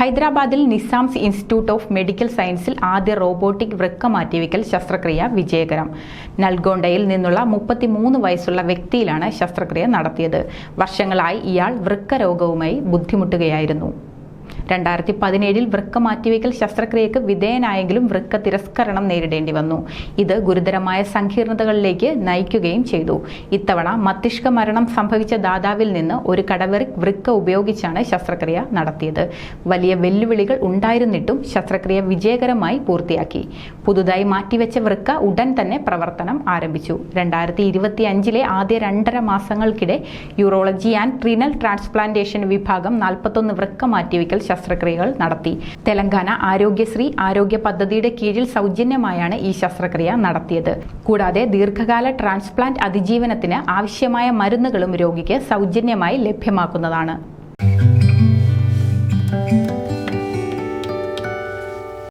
ഹൈദരാബാദിൽ Nizam's institute of medical സയൻസിൽ ആദ്യ റോബോട്ടിക് വൃക്ക മാറ്റിവെക്കൽ ശസ്ത്രക്രിയ വിജയകരം. നൽഗോണ്ടയിൽ നിന്നുള്ള മുപ്പത്തിമൂന്ന് വയസ്സുള്ള വ്യക്തിയിലാണ് ശസ്ത്രക്രിയ നടത്തിയത്. വർഷങ്ങളായി ഇയാൾ വൃക്ക രോഗവുമായി ബുദ്ധിമുട്ടുകയായിരുന്നു. രണ്ടായിരത്തി പതിനേഴിൽ വൃക്ക മാറ്റിവെക്കൽ ശസ്ത്രക്രിയക്ക് വിധേയനായെങ്കിലും വൃക്ക തിരസ്കരണം നേരിടേണ്ടി വന്നു. ഇത് ഗുരുതരമായ സങ്കീർണതകളിലേക്ക് നയിക്കുകയും ചെയ്തു. ഇത്തവണ മസ്തിഷ്ക മരണം സംഭവിച്ച ദാതാവിൽ നിന്ന് ഒരു കടവറി വൃക്ക ഉപയോഗിച്ചാണ് ശസ്ത്രക്രിയ നടത്തിയത്. വലിയ വെല്ലുവിളികൾ ഉണ്ടായിരുന്നിട്ടും ശസ്ത്രക്രിയ വിജയകരമായി പൂർത്തിയാക്കി. പുതുതായി മാറ്റിവെച്ച വൃക്ക ഉടൻ തന്നെ പ്രവർത്തനം ആരംഭിച്ചു. രണ്ടായിരത്തി ഇരുപത്തി അഞ്ചിലെ ആദ്യ രണ്ടര മാസങ്ങൾക്കിടെ യൂറോളജി ആൻഡ് ട്രീനൽ ട്രാൻസ്പ്ലാന്റേഷൻ വിഭാഗം നാൽപ്പത്തൊന്ന് വൃക്ക മാറ്റിവെക്കൽ ശസ്ത്രക്രിയകൾ നടത്തി. തെലങ്കാന ആരോഗ്യശ്രീ ആരോഗ്യ പദ്ധതിയുടെ കീഴിൽ സൗജന്യമായാണ് ഈ ശസ്ത്രക്രിയ നടത്തിയത്. കൂടാതെ ദീർഘകാല ട്രാൻസ്പ്ലാന്റ് അതിജീവനത്തിന് ആവശ്യമായ മരുന്നുകളും രോഗിക്ക് സൗജന്യമായി ലഭ്യമാക്കുന്നതാണ്.